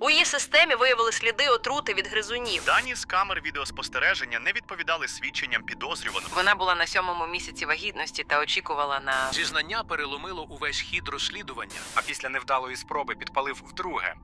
У її системі виявили сліди отрути від гризунів. Дані з камер відеоспостереження не відповідали свідченням підозрюваного. Вона була на сьомому місяці вагітності та очікувала на Зізнання переломило увесь хід розслідування. а після невдалої спроби підпалив вдруге.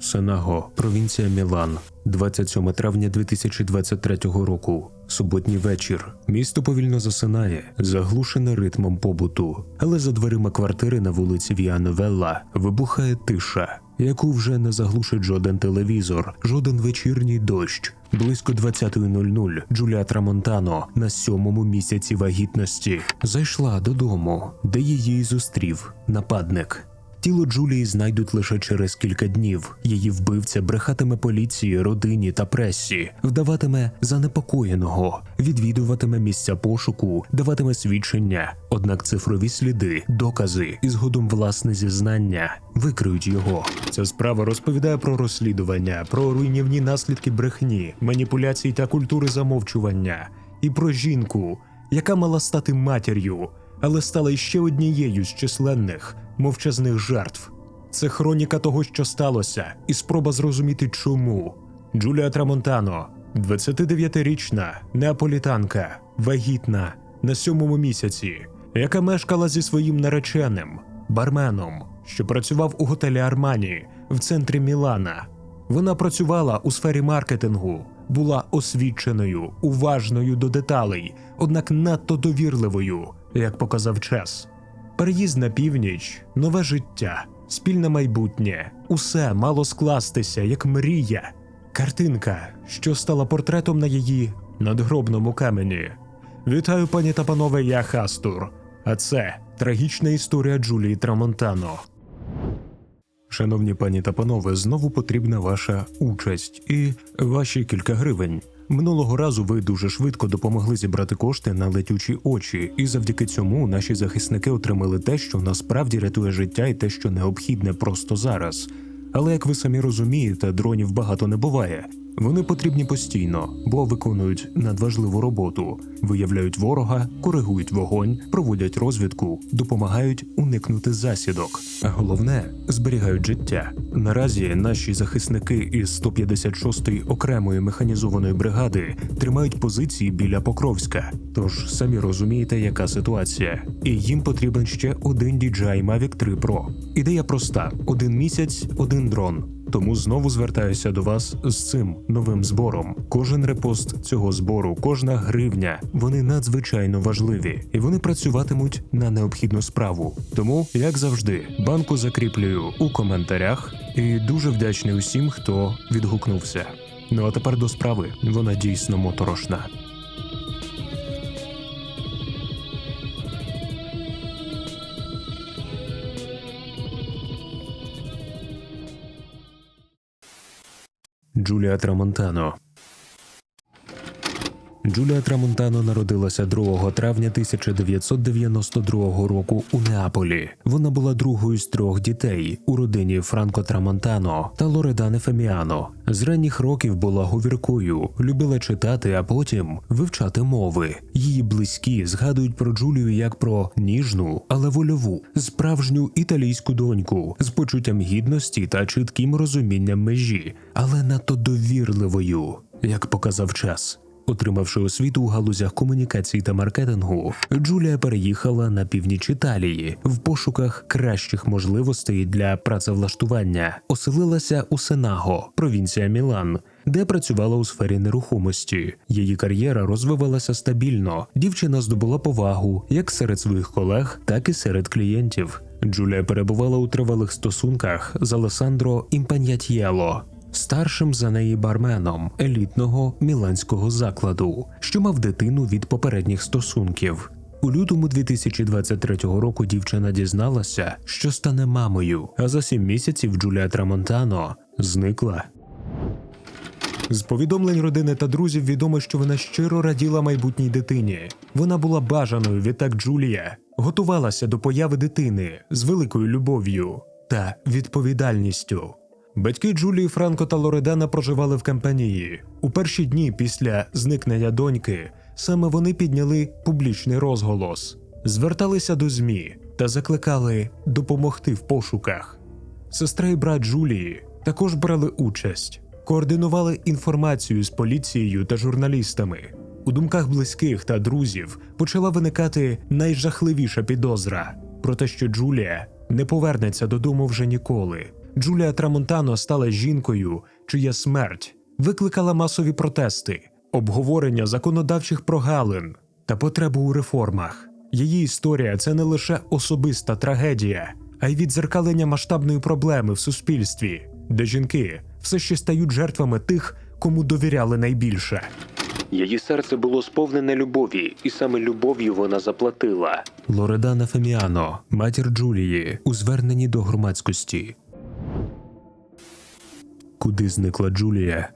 Сенаго, провінція Мілан, 27 травня 2023 року. Суботній вечір. Місто повільно засинає, заглушене ритмом побуту. Але за дверима квартири на вулиці Віановелла вибухає тиша, яку вже не заглушить жоден телевізор, жоден вечірній дощ. Близько 20.00 Джулія Трамонтано на сьомому місяці вагітності зайшла додому, де її зустрів нападник. Тіло Джулії знайдуть лише через кілька днів. Її вбивця брехатиме поліції, родині та пресі, вдаватиме занепокоєного, відвідуватиме місця пошуку, даватиме свідчення. Однак цифрові сліди, докази і згодом власне зізнання викриють його. Ця справа розповідає про розслідування, про руйнівні наслідки брехні, маніпуляцій та культури замовчування, і про жінку, яка мала стати матір'ю, але стала іще однією з численних мовчазних жертв. Це хроніка того, що сталося, і спроба зрозуміти, чому. Джулія Трамонтано, 29-річна неаполітанка, вагітна на сьомому місяці, яка мешкала зі своїм нареченим, барменом, що працював у готелі Армані в центрі Мілана. Вона працювала у сфері маркетингу, була освіченою, уважною до деталей, однак надто довірливою, як показав час. Переїзд на північ, нове життя, спільне майбутнє усе мало скластися як мрія. Картинка, що стала портретом на її надгробному камені. Вітаю, пані та панове, я Хастур. А це трагічна історія Джулії Трамонтано. Шановні пані та панове, знову потрібна ваша участь і ваші кілька гривень. Минулого разу ви дуже швидко допомогли зібрати кошти на летючі очі, і завдяки цьому наші захисники отримали те, що насправді рятує життя, і те, що необхідне просто зараз. Але як ви самі розумієте, дронів багато не буває. Вони потрібні постійно, бо виконують надважливу роботу, виявляють ворога, коригують вогонь, проводять розвідку, допомагають уникнути засідок. А головне зберігають життя. Наразі наші захисники із 156-ї окремої механізованої бригади тримають позиції біля Покровська. Тож самі розумієте, яка ситуація. І їм потрібен ще один DJI Mavic 3 Pro. Ідея проста: один місяць, один дрон. Тому знову звертаюся до вас з цим новим збором. Кожен репост цього збору, кожна гривня, вони надзвичайно важливі і вони працюватимуть на необхідну справу. Тому, як завжди, банку закріплюю у коментарях і дуже вдячний усім, хто відгукнувся. Ну а тепер до справи. Вона дійсно моторошна. Джулія Трамонтано. Джулія Трамонтано народилася 2 травня 1992 року у Неаполі. Вона була другою з трьох дітей у родині Франко Трамонтано та Лоредане Феміано. З ранніх років була говіркою, любила читати, а потім вивчати мови. Її близькі згадують про Джулію як про ніжну, але вольову, справжню італійську доньку з почуттям гідності та чітким розумінням межі, але надто довірливою, як показав час. Отримавши освіту у галузях комунікацій та маркетингу, Джулія переїхала на північ Італії в пошуках кращих можливостей для працевлаштування. Оселилася у Сенаго, провінція Мілан, де працювала у сфері нерухомості. Її кар'єра розвивалася стабільно. Дівчина здобула повагу як серед своїх колег, так і серед клієнтів. Джулія перебувала у тривалих стосунках з Алесандро Імпаньятєло, старшим за неї барменом елітного міланського закладу, що мав дитину від попередніх стосунків. У лютому 2023 року дівчина дізналася, що стане мамою, а за сім місяців Джулія Трамонтано зникла. З повідомлень родини та друзів відомо, що вона щиро раділа майбутній дитині. Вона була бажаною, відтак Джулія готувалася до появи дитини з великою любов'ю та відповідальністю. Батьки Джулії Франко та Лоредана проживали в Кампанії. У перші дні після зникнення доньки саме вони підняли публічний розголос, зверталися до ЗМІ, та закликали допомогти в пошуках. Сестра і брат Джулії також брали участь, координували інформацію з поліцією та журналістами. У думках близьких та друзів почала виникати найжахливіша підозра про те, що Джулія не повернеться додому вже ніколи. Джулія Трамонтано стала жінкою, чия смерть викликала масові протести, обговорення законодавчих прогалин та потребу у реформах. Її історія це не лише особиста трагедія, а й відзеркалення масштабної проблеми в суспільстві, де жінки все ще стають жертвами тих, кому довіряли найбільше. Її серце було сповнене любові, і саме любов'ю вона заплатила. Лоредана Феміано, матір Джулії, у зверненні до громадськості. Куди зникла Джулія?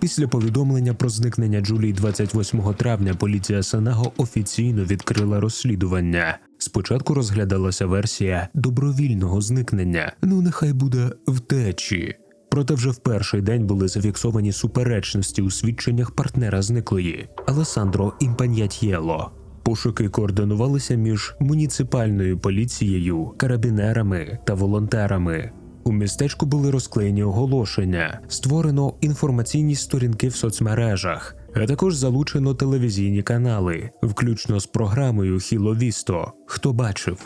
Після повідомлення про зникнення Джулії 28 травня поліція Сенаго офіційно відкрила розслідування. Спочатку розглядалася версія добровільного зникнення, ну нехай буде втечі. Проте вже в перший день були зафіксовані суперечності у свідченнях партнера зниклої Алесандро Імпаньятєло. Пошуки координувалися між муніципальною поліцією, карабінерами та волонтерами. У містечку були розклеєні оголошення, створено інформаційні сторінки в соцмережах, а також залучено телевізійні канали, включно з програмою Хіло Вісто. Хто бачив?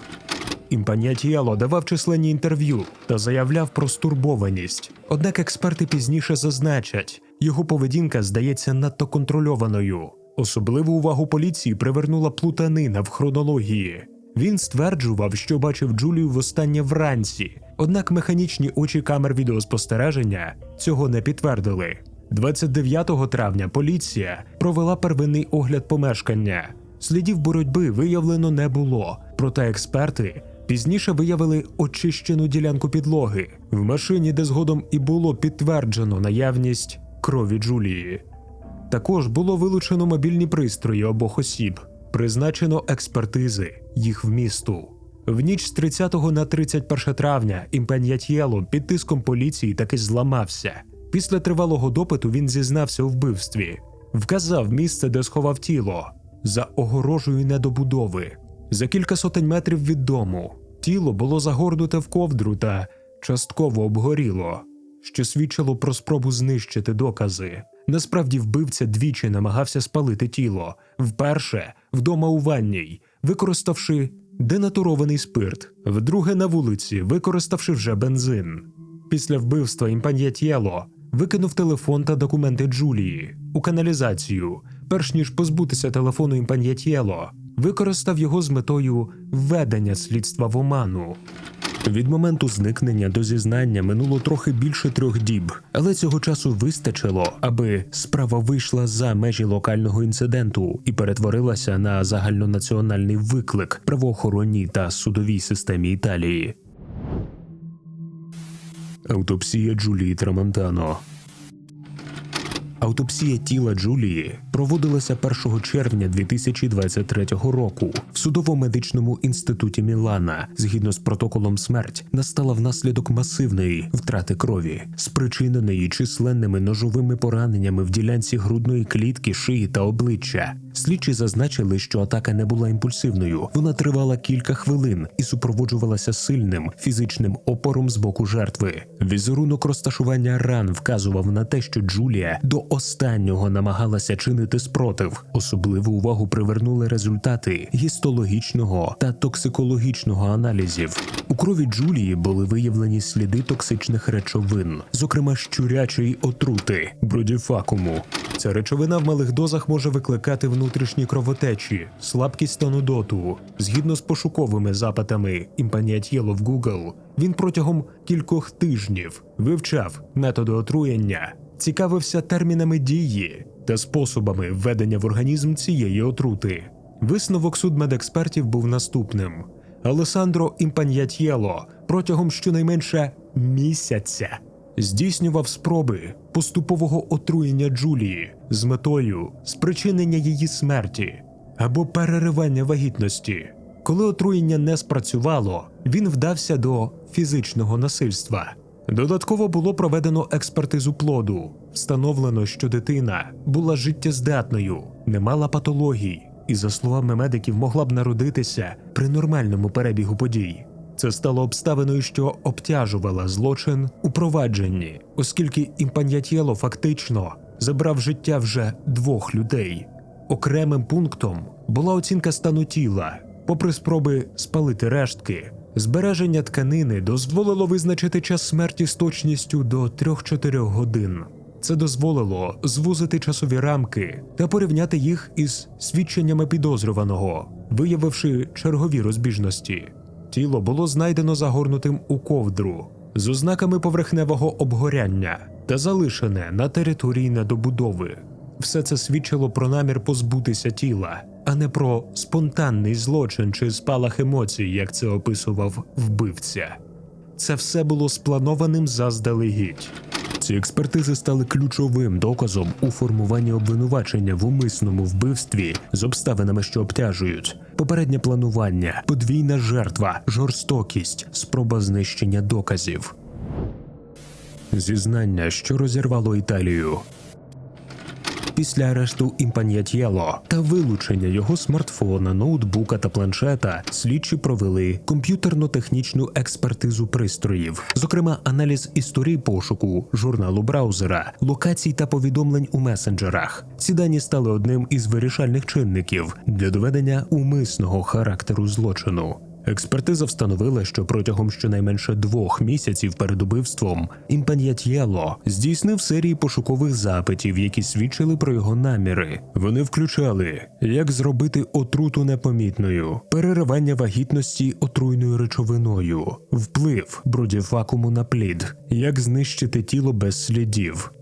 Імпанятіело давав численні інтерв'ю та заявляв про стурбованість. Однак експерти пізніше зазначать, його поведінка здається надто контрольованою. Особливу увагу поліції привернула плутанина в хронології. Він стверджував, що бачив Джулію востаннє вранці, однак механічні очі камер відеоспостереження цього не підтвердили. 29 травня поліція провела первинний огляд помешкання. Слідів боротьби виявлено не було, проте експерти пізніше виявили очищену ділянку підлоги в машині, де згодом і було підтверджено наявність крові Джулії. Також було вилучено мобільні пристрої обох осіб, призначено експертизи їх вмісту. В ніч з 30 на 31 травня Імпенятєло під тиском поліції таки зламався. Після тривалого допиту він зізнався у вбивстві, вказав місце, де сховав тіло, за огорожею недобудови. За кілька сотень метрів від дому тіло було загорнуте в ковдру та частково обгоріло, що свідчило про спробу знищити докази. Насправді вбивця двічі намагався спалити тіло, вперше вдома у ванній, використавши денатурований спирт, вдруге на вулиці, використавши вже бензин. Після вбивства імпаньятєло викинув телефон та документи Джулії у каналізацію, перш ніж позбутися телефону імпаньятєло, використав його з метою введення слідства в оману. Від моменту зникнення до зізнання минуло трохи більше трьох діб, але цього часу вистачило, аби справа вийшла за межі локального інциденту і перетворилася на загальнонаціональний виклик правоохоронній та судовій системі Італії. Автопсія Джулії Трамонтано Автопсія тіла Джулії проводилася 1 червня 2023 року в судово-медичному інституті Мілана. Згідно з протоколом, смерть настала внаслідок масивної втрати крові, спричиненої численними ножовими пораненнями в ділянці грудної клітки, шиї та обличчя. Слідчі зазначили, що атака не була імпульсивною. Вона тривала кілька хвилин і супроводжувалася сильним фізичним опором з боку жертви. Візерунок розташування ран вказував на те, що Джулія до останнього намагалася чинити спротив. Особливу увагу привернули результати гістологічного та токсикологічного аналізів. У крові Джулії були виявлені сліди токсичних речовин, зокрема щурячої отрути бродіфакуму. Ця речовина в малих дозах може викликати внутрішні кровотечі, слабкість та нудоту. Згідно з пошуковими запитами імпанятєло в Google, він протягом кількох тижнів вивчав методи отруєння, цікавився термінами дії та способами введення в організм цієї отрути. Висновок судмедекспертів був наступним: Алесандро Імпаньятєло протягом щонайменше місяця здійснював спроби поступового отруєння Джулії з метою спричинення її смерті або переривання вагітності. Коли отруєння не спрацювало, він вдався до фізичного насильства. Додатково було проведено експертизу плоду. Встановлено, що дитина була життєздатною, не мала патологій і, за словами медиків, могла б народитися при нормальному перебігу подій. Це стало обставиною, що обтяжувала злочин у провадженні, оскільки імпаньятєло фактично забрав життя вже двох людей. Окремим пунктом була оцінка стану тіла, попри спроби спалити рештки. Збереження тканини дозволило визначити час смерті з точністю до 3-4 годин. Це дозволило звузити часові рамки та порівняти їх із свідченнями підозрюваного, виявивши чергові розбіжності. Тіло було знайдено загорнутим у ковдру з ознаками поверхневого обгоряння та залишене на території недобудови. Все це свідчило про намір позбутися тіла, а не про спонтанний злочин чи спалах емоцій, як це описував вбивця. Це все було спланованим заздалегідь. Ці експертизи стали ключовим доказом у формуванні обвинувачення в умисному вбивстві з обставинами, що обтяжують, попереднє планування, подвійна жертва, жорстокість, спроба знищення доказів. Зізнання, що розірвало Італію. Після арешту імпаньятєло та вилучення його смартфона, ноутбука та планшета слідчі провели комп'ютерно-технічну експертизу пристроїв, зокрема аналіз історії пошуку, журналу браузера, локацій та повідомлень у месенджерах. Ці дані стали одним із вирішальних чинників для доведення умисного характеру злочину. Експертиза встановила, що протягом щонайменше двох місяців перед убивством імпаньятєло здійснив серії пошукових запитів, які свідчили про його наміри. Вони включали як зробити отруту непомітною, переривання вагітності отруйною речовиною, вплив бродівакуму на плід, як знищити тіло без слідів.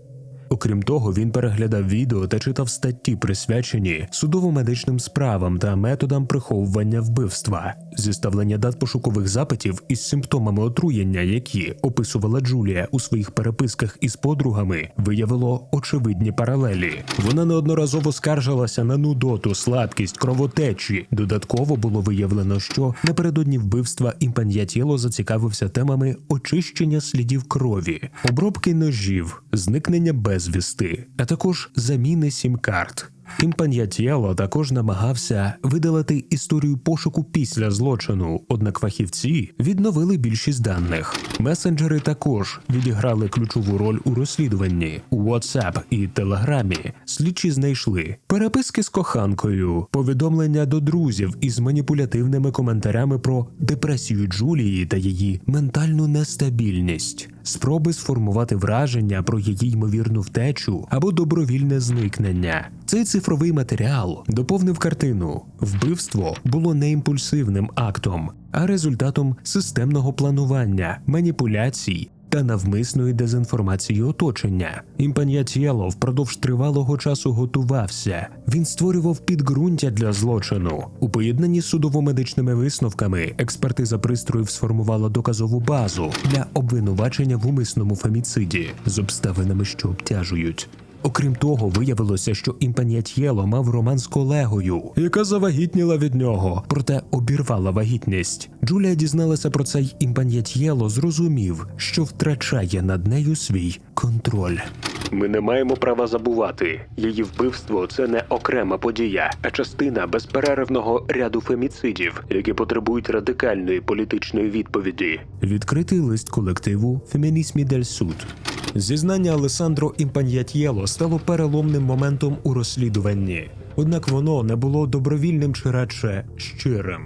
Окрім того, він переглядав відео та читав статті, присвячені судово-медичним справам та методам приховування вбивства, зіставлення дат пошукових запитів із симптомами отруєння, які описувала Джулія у своїх переписках із подругами, виявило очевидні паралелі. Вона неодноразово скаржилася на нудоту, слабкість, кровотечі. Додатково було виявлено, що напередодні вбивства імпаньятєло зацікавився темами очищення слідів крові, обробки ножів, зникнення безвісти, а також заміни сім-карт. Імпаньятєло також намагався видалити історію пошуку після злочину, однак фахівці відновили більшість даних. Месенджери також відіграли ключову роль у розслідуванні у WhatsApp і Телеграмі. Слідчі знайшли переписки з коханкою, повідомлення до друзів із маніпулятивними коментарями про депресію Джулії та її ментальну нестабільність. Спроби сформувати враження про її ймовірну втечу або добровільне зникнення. Цей цифровий матеріал доповнив картину. Вбивство було не імпульсивним актом, а результатом системного планування, маніпуляцій та навмисної дезінформації оточення. Імпаньятєло впродовж тривалого часу готувався. Він створював підґрунтя для злочину. У поєднанні з судово-медичними висновками експертиза пристроїв сформувала доказову базу для обвинувачення в умисному феміциді з обставинами, що обтяжують. Окрім того, виявилося, що імпаньятєло мав роман з колегою, яка завагітніла від нього, проте обірвала вагітність. Джулія дізналася про це й зрозумів, що втрачає над нею свій контроль. Ми не маємо права забувати. Її вбивство це не окрема подія, а частина безперервного ряду феміцидів, які потребують радикальної політичної відповіді. Відкритий лист колективу Фемінісмі дель Суд. Зізнання Алесандро Імпаньятєло стало переломним моментом у розслідуванні, однак воно не було добровільним чи радше щирим.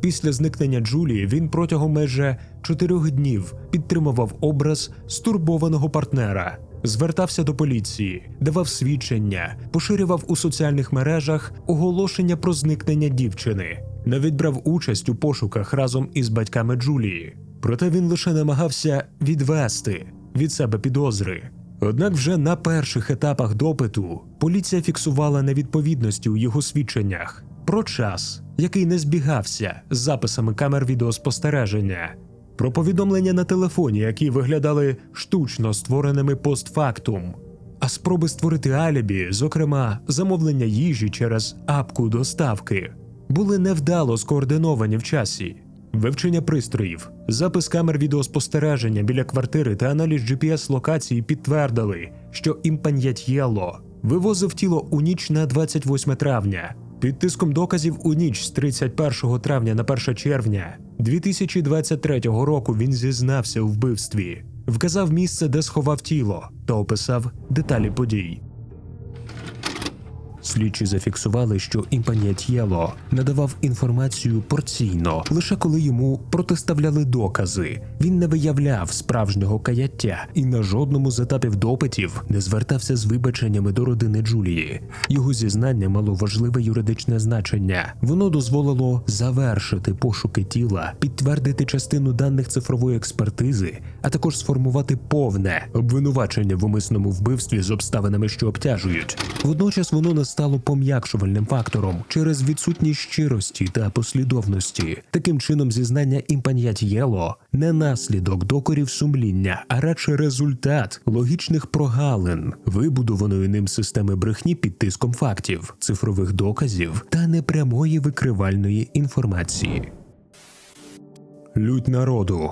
Після зникнення Джулії він протягом майже чотирьох днів підтримував образ стурбованого партнера, звертався до поліції, давав свідчення, поширював у соціальних мережах оголошення про зникнення дівчини, навіть брав участь у пошуках разом із батьками Джулії. Проте він лише намагався відвести від себе підозри. Однак вже на перших етапах допиту поліція фіксувала невідповідності у його свідченнях про час, який не збігався з записами камер відеоспостереження, про повідомлення на телефоні, які виглядали штучно створеними постфактум, а спроби створити алібі, зокрема замовлення їжі через апку доставки, були невдало скоординовані в часі. Вивчення пристроїв, запис камер відеоспостереження біля квартири та аналіз GPS-локації підтвердили, що імпаньятєло вивозив тіло у ніч на 28 травня. Під тиском доказів у ніч з 31 травня на 1 червня 2023 року він зізнався у вбивстві, вказав місце, де сховав тіло, та описав деталі подій. Слідчі зафіксували, що імпанятєло надавав інформацію порційно, лише коли йому протиставляли докази. Він не виявляв справжнього каяття і на жодному з етапів допитів не звертався з вибаченнями до родини Джулії. Його зізнання мало важливе юридичне значення. Воно дозволило завершити пошуки тіла, підтвердити частину даних цифрової експертизи, а також сформувати повне обвинувачення в умисному вбивстві з обставинами, що обтяжують. Водночас воно не стало пом'якшувальним фактором через відсутність щирості та послідовності. Таким чином, зізнання імпаньятєло не наслідок докорів сумління, а радше результат логічних прогалин, вибудованої ним системи брехні під тиском фактів, цифрових доказів та непрямої викривальної інформації. Лють народу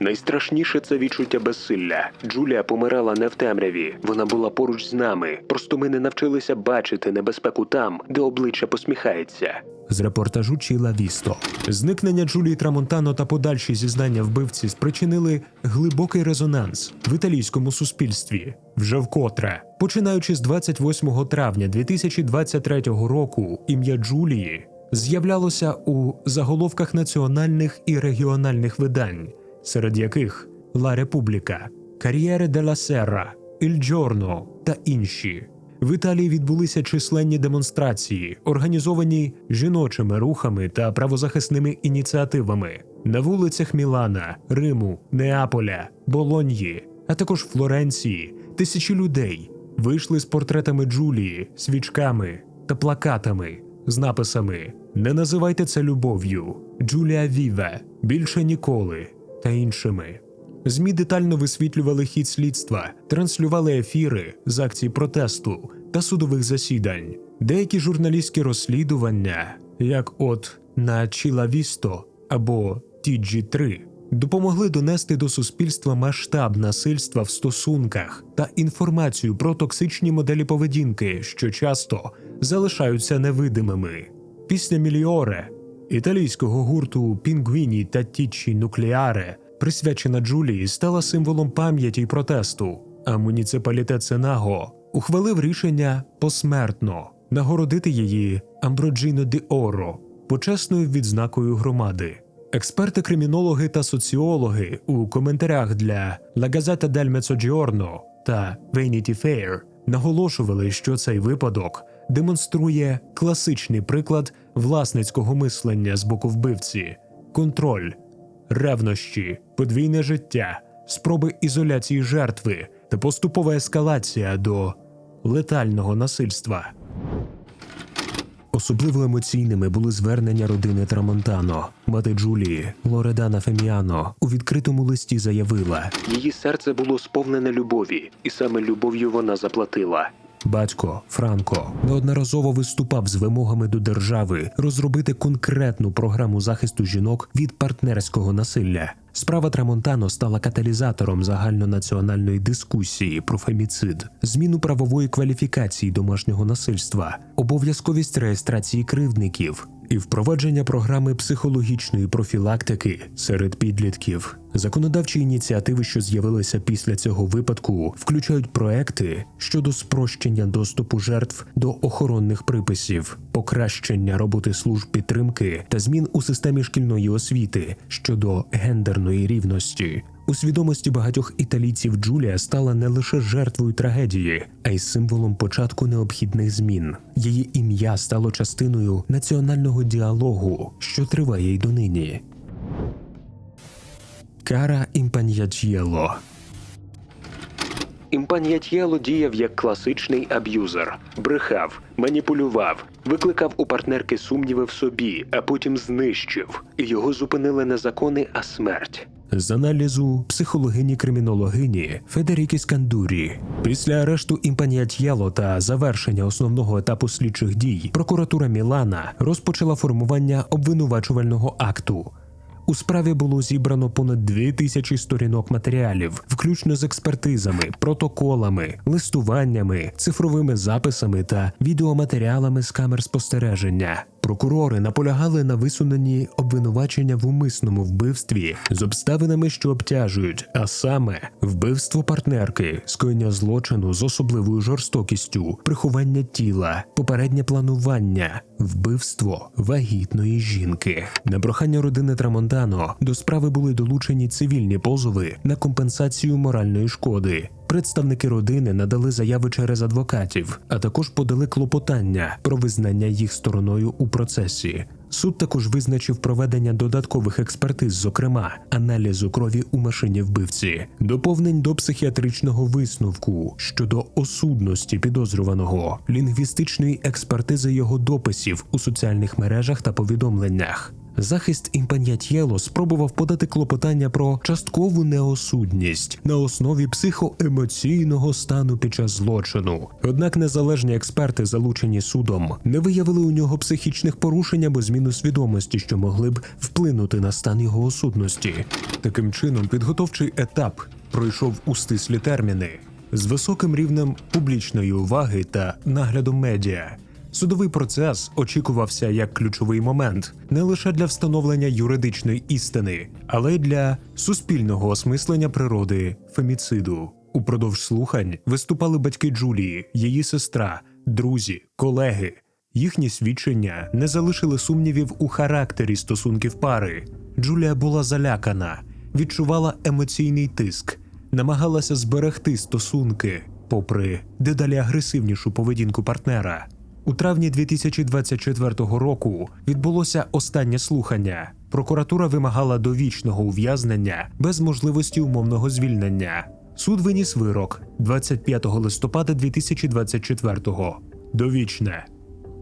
Найстрашніше це відчуття безсилля. Джулія помирала не в темряві. Вона була поруч з нами. Просто ми не навчилися бачити небезпеку там, де обличчя посміхається. З репортажу Чіла Вісто зникнення Джулії Трамонтано та подальші зізнання вбивці спричинили глибокий резонанс в італійському суспільстві. Вже вкотре, починаючи з 28 травня 2023 року, ім'я Джулії з'являлося у заголовках національних і регіональних видань серед яких Ла Републіка, Кар'єре де ла Серра, Іль Джорно та інші. В Італії відбулися численні демонстрації, організовані жіночими рухами та правозахисними ініціативами на вулицях Мілана, Риму, Неаполя, Болоньї, а також Флоренції. Тисячі людей вийшли з портретами Джулії, свічками та плакатами з написами Не називайте це любов'ю, Джулія Віве, більше ніколи та іншими. ЗМІ детально висвітлювали хід слідства, транслювали ефіри з акцій протесту та судових засідань. Деякі журналістські розслідування, як от на Чілавісто або TG3, допомогли донести до суспільства масштаб насильства в стосунках та інформацію про токсичні моделі поведінки, що часто залишаються невидимими. Пісня Міліоре італійського гурту Пінгвіні та Тічі Нуклеаре, присвячена Джулії, стала символом пам'яті й протесту. А муніципалітет Сенаго ухвалив рішення посмертно нагородити її Амброджіно ді Оро почесною відзнакою громади. Експерти, кримінологи та соціологи у коментарях для La Gazzetta del Mezzogiorno та Vanity Fair наголошували, що цей випадок демонструє класичний приклад власницького мислення з боку вбивці, контроль, ревнощі, подвійне життя, спроби ізоляції жертви та поступова ескалація до летального насильства. Особливо емоційними були звернення родини Трамонтано. Мати Джулії Лоредана Феміано у відкритому листі заявила: її серце було сповнене любові, і саме любов'ю вона заплатила. Батько Франко неодноразово виступав з вимогами до держави розробити конкретну програму захисту жінок від партнерського насилля. Справа Трамонтано стала каталізатором загальнонаціональної дискусії про феміцид, зміну правової кваліфікації домашнього насильства, обов'язковість реєстрації кривдників і впровадження програми психологічної профілактики серед підлітків. Законодавчі ініціативи, що з'явилися після цього випадку, включають проекти щодо спрощення доступу жертв до охоронних приписів, покращення роботи служб підтримки та змін у системі шкільної освіти щодо гендерної рівності. У свідомості багатьох італійців Джулія стала не лише жертвою трагедії, а й символом початку необхідних змін. Її ім'я стало частиною національного діалогу, що триває й донині. Кара імпаньячєло Імпаньятєло діяв як класичний аб'юзер, брехав, маніпулював, викликав у партнерки сумніви в собі, а потім знищив. Його зупинили не закони, а смерть. З аналізу психологині кримінологині Федеріки Скандурі після арешту імпаньятєло та завершення основного етапу слідчих дій прокуратура Мілана розпочала формування обвинувачувального акту. У справі було зібрано понад дві тисячі сторінок матеріалів, включно з експертизами, протоколами, листуваннями, цифровими записами та відеоматеріалами з камер спостереження. Прокурори наполягали на висуненні обвинувачення в умисному вбивстві з обставинами, що обтяжують, а саме вбивство партнерки, скоєння злочину з особливою жорстокістю, приховання тіла, попереднє планування, вбивство вагітної жінки. На прохання родини Трамонтано до справи були долучені цивільні позови на компенсацію моральної шкоди. Представники родини надали заяви через адвокатів, а також подали клопотання про визнання їх стороною у процесі. Суд також визначив проведення додаткових експертиз, зокрема аналізу крові у машині вбивці, доповнень до психіатричного висновку щодо осудності підозрюваного, лінгвістичної експертизи його дописів у соціальних мережах та повідомленнях. Захист імпаньятєло спробував подати клопотання про часткову неосудність на основі психоемоційного стану під час злочину. Однак незалежні експерти, залучені судом, не виявили у нього психічних порушень або зміну свідомості, що могли б вплинути на стан його осудності. Таким чином, підготовчий етап пройшов у стислі терміни з високим рівнем публічної уваги та нагляду медіа. Судовий процес очікувався як ключовий момент не лише для встановлення юридичної істини, але й для суспільного осмислення природи феміциду. Упродовж слухань виступали батьки Джулії, її сестра, друзі, колеги. Їхні свідчення не залишили сумнівів у характері стосунків пари. Джулія була залякана, відчувала емоційний тиск, намагалася зберегти стосунки, попри дедалі агресивнішу поведінку партнера. У травні 2024 року відбулося останнє слухання. Прокуратура вимагала довічного ув'язнення без можливості умовного звільнення. Суд виніс вирок 25 листопада 2024-го. Довічне.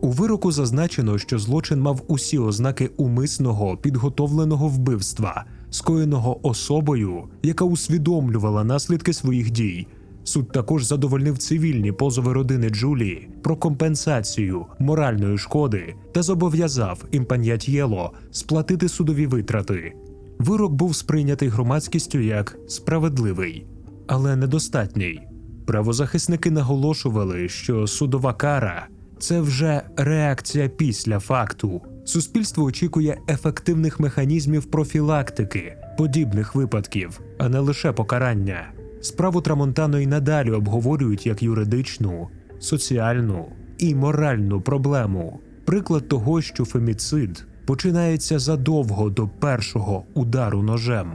У вироку зазначено, що злочин мав усі ознаки умисного підготовленого вбивства, скоєного особою, яка усвідомлювала наслідки своїх дій. Суд також задовольнив цивільні позови родини Джулії про компенсацію моральної шкоди та зобов'язав імпаньятєло сплатити судові витрати. Вирок був сприйнятий громадськістю як справедливий, але недостатній. Правозахисники наголошували, що судова кара це вже реакція після факту. Суспільство очікує ефективних механізмів профілактики подібних випадків, а не лише покарання. Справу Трамонтано й надалі обговорюють як юридичну, соціальну і моральну проблему. Приклад того, що феміцид починається задовго до першого удару ножем.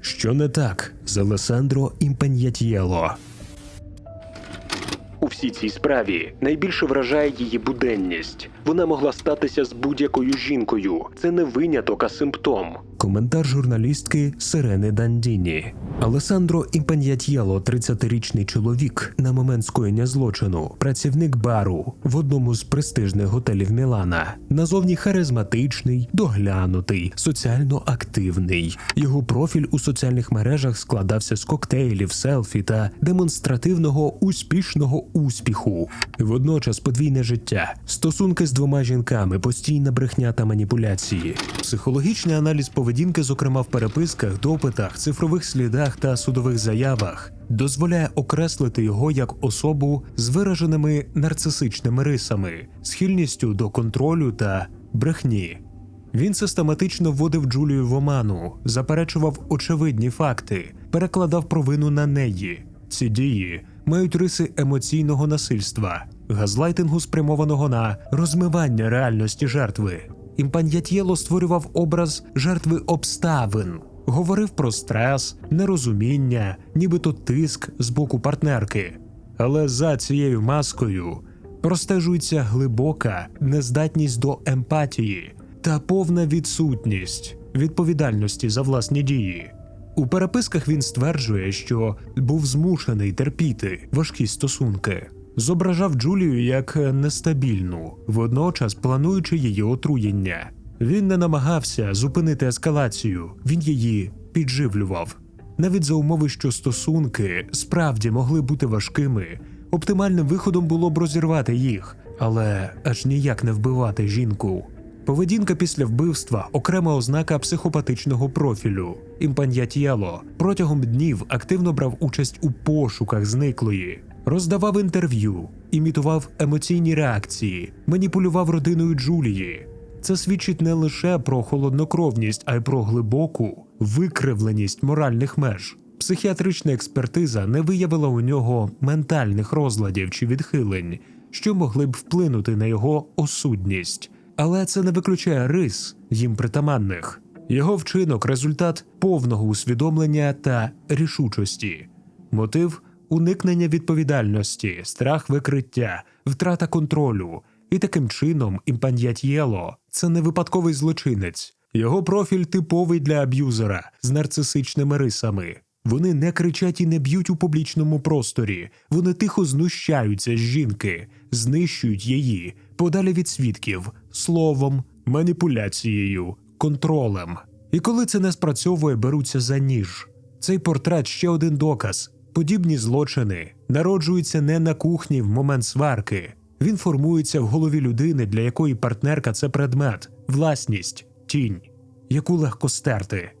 Що не так з Алесандро Імпаньятєло? У всій цій справі найбільше вражає її буденність. Вона могла статися з будь-якою жінкою. Це не виняток, а симптом. Коментар журналістки Сирени Дандіні. Алесандро Імпаньятєло, 30-річний чоловік, на момент скоєння злочину, працівник бару в одному з престижних готелів Мілана. Назовні харизматичний, доглянутий, соціально активний. Його профіль у соціальних мережах складався з коктейлів, селфі та демонстративного успішного успіху. Водночас подвійне життя, стосунки з двома жінками, постійна брехня та маніпуляції, психологічний аналіз поведінки, зокрема в переписках, допитах, цифрових слідах та судових заявах, дозволяє окреслити його як особу з вираженими нарцисичними рисами, схильністю до контролю та брехні. Він систематично вводив Джулію в оману, заперечував очевидні факти, перекладав провину на неї. Ці дії мають риси емоційного насильства, газлайтингу, спрямованого на розмивання реальності жертви. Імпаньятєло створював образ жертви обставин, говорив про стрес, нерозуміння, нібито тиск з боку партнерки. Але за цією маскою простежується глибока нездатність до емпатії та повна відсутність відповідальності за власні дії. У переписках він стверджує, що був змушений терпіти важкі стосунки, зображав Джулію як нестабільну, водночас плануючи її отруєння. Він не намагався зупинити ескалацію, він її підживлював. Навіть за умови, що стосунки справді могли бути важкими, оптимальним виходом було б розірвати їх, але аж ніяк не вбивати жінку. Поведінка після вбивства окрема ознака психопатичного профілю. Імпаньятєло протягом днів активно брав участь у пошуках зниклої, роздавав інтерв'ю, імітував емоційні реакції, маніпулював родиною Джулії. Це свідчить не лише про холоднокровність, а й про глибоку викривленість моральних меж. Психіатрична експертиза не виявила у нього ментальних розладів чи відхилень, що могли б вплинути на його осудність. Але це не виключає рис їм притаманних. Його вчинок результат повного усвідомлення та рішучості. Мотив уникнення відповідальності, страх викриття, втрата контролю. І таким чином імпаньятєло це не випадковий злочинець. Його профіль типовий для аб'юзера з нарцисичними рисами. Вони не кричать і не б'ють у публічному просторі. Вони тихо знущаються з жінки, знищують її подалі від свідків, словом, маніпуляцією, контролем. І коли це не спрацьовує, беруться за ніж. Цей портрет ще один доказ. Подібні злочини народжуються не на кухні в момент сварки. Він формується в голові людини, для якої партнерка це предмет, власність, тінь, яку легко стерти.